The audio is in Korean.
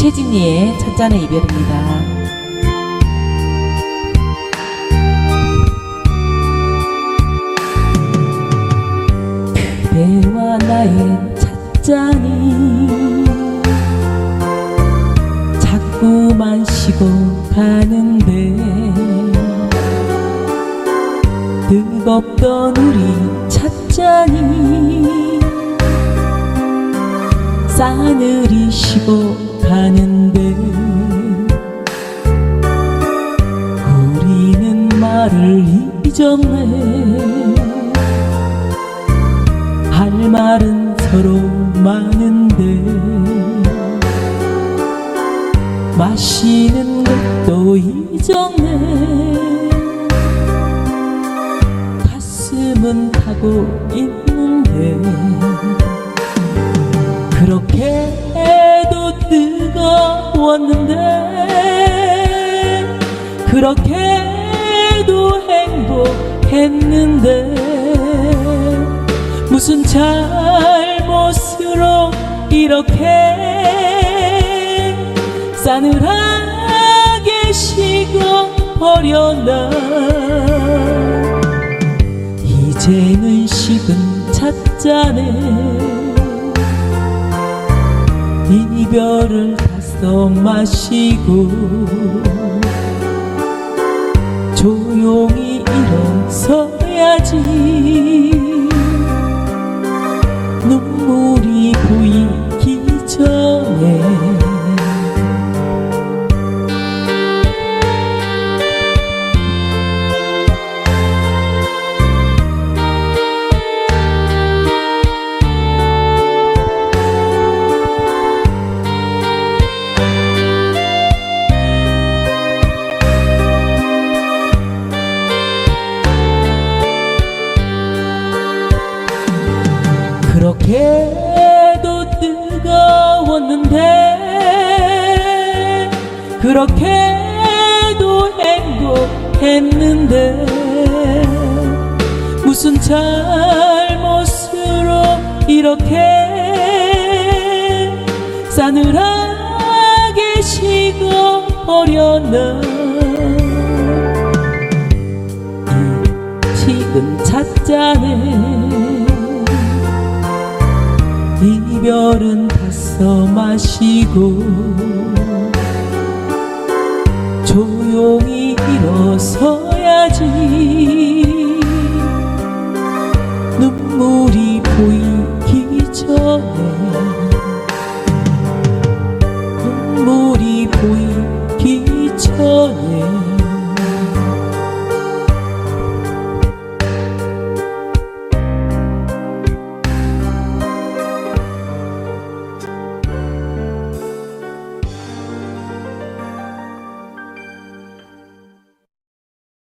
최진희의 첫 잔의 이별입니다. 그대와 나의 첫 잔이 자꾸만 쉬고 가는데 뜨겁던 우리 첫 잔이 싸늘히 쉬고 가는데 우리는 말을 잊었네. 할 말은 서로 많은데 마시는 것도 잊었네. 가슴은 타고 있는데 그렇게도 뜨거웠는데 그렇게도 행복했는데 무슨 잘못으로 이렇게 싸늘하게 식어 버렸나? 이제는 식은 찻잔에 이별을 다써 마시고 그렇게도 뜨거웠는데 그렇게도 행복했는데 무슨 잘못으로 이렇게 싸늘하게 식어버렸나? 이 식은 찻잔에 이별은 다써 마시고 조용히 일어서야지. 눈물이 전에